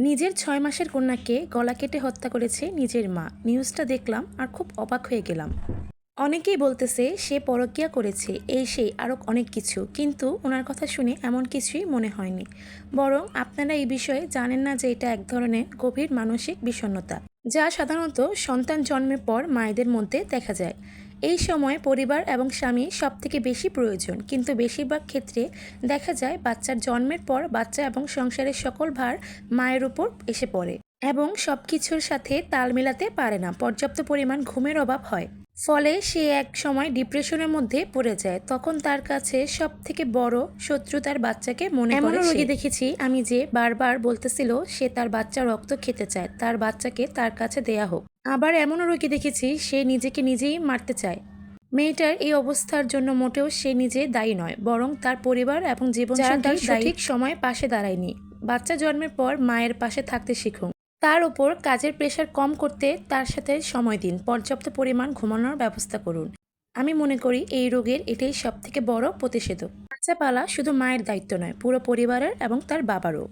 নিজের ছয় মাসের কন্যাকে গলা কেটে হত্যা করেছে নিজের মা। নিউজটা দেখলাম আর খুব অবাক হয়ে গেলাম। অনেকেই বলতেছে, সে পরকিয়া করেছে, এই সেই আরও অনেক কিছু। কিন্তু ওনার কথা শুনে এমন কিছুই মনে হয়নি। বরং আপনারা এই বিষয়ে জানেন না যে এটা এক ধরনের গভীর মানসিক বিষণ্ণতা। যা সাধারণত সন্তান জন্মের পর মায়েদের মধ্যে দেখা যায়। এই সময় পরিবার এবং স্বামী সব থেকে বেশি প্রয়োজন। কিন্তু বেশিরভাগ ক্ষেত্রে দেখা যায় বাচ্চার জন্মের পর বাচ্চা এবং সংসারের সকল ভার মায়ের উপর এসে পড়ে। এবং সব কিছুর সাথে তাল মেলাতে পারে না। পর্যাপ্ত পরিমাণ ঘুমের অভাব হয়। ফলে সে এক সময় ডিপ্রেশনের মধ্যে পড়ে যায়। তখন তার কাছে সব থেকে বড় শত্রু তার বাচ্চাকে মনে এমনও করে রোগী দেখেছি আমি যে বারবার বলতেছিল সে তার বাচ্চা রক্ত খেতে চায়। তার বাচ্চাকে তার কাছে দেয়া হোক। আবার এমনও রোগী দেখেছি সে নিজেকে নিজেই মারতে চায়। মেয়েটার এই অবস্থার জন্য মোটেও সে নিজে দায়ী নয় বরং তার পরিবার এবং জীবন সঠিক সময় পাশে দাঁড়ায়নি। বাচ্চা জন্মের পর মায়ের পাশে থাকতে শিখুন। তার ওপর কাজের প্রেশার কম করতে তার সাথে সময় দিন। পর্যাপ্ত পরিমাণ ঘুমানোর ব্যবস্থা করুন। আমি মনে করি এই রোগের এটাই সবথেকে বড় প্রতিষেধক। বাচ্চা পালা শুধু মায়ের দায়িত্ব নয়, পুরো পরিবারের এবং তার বাবারও।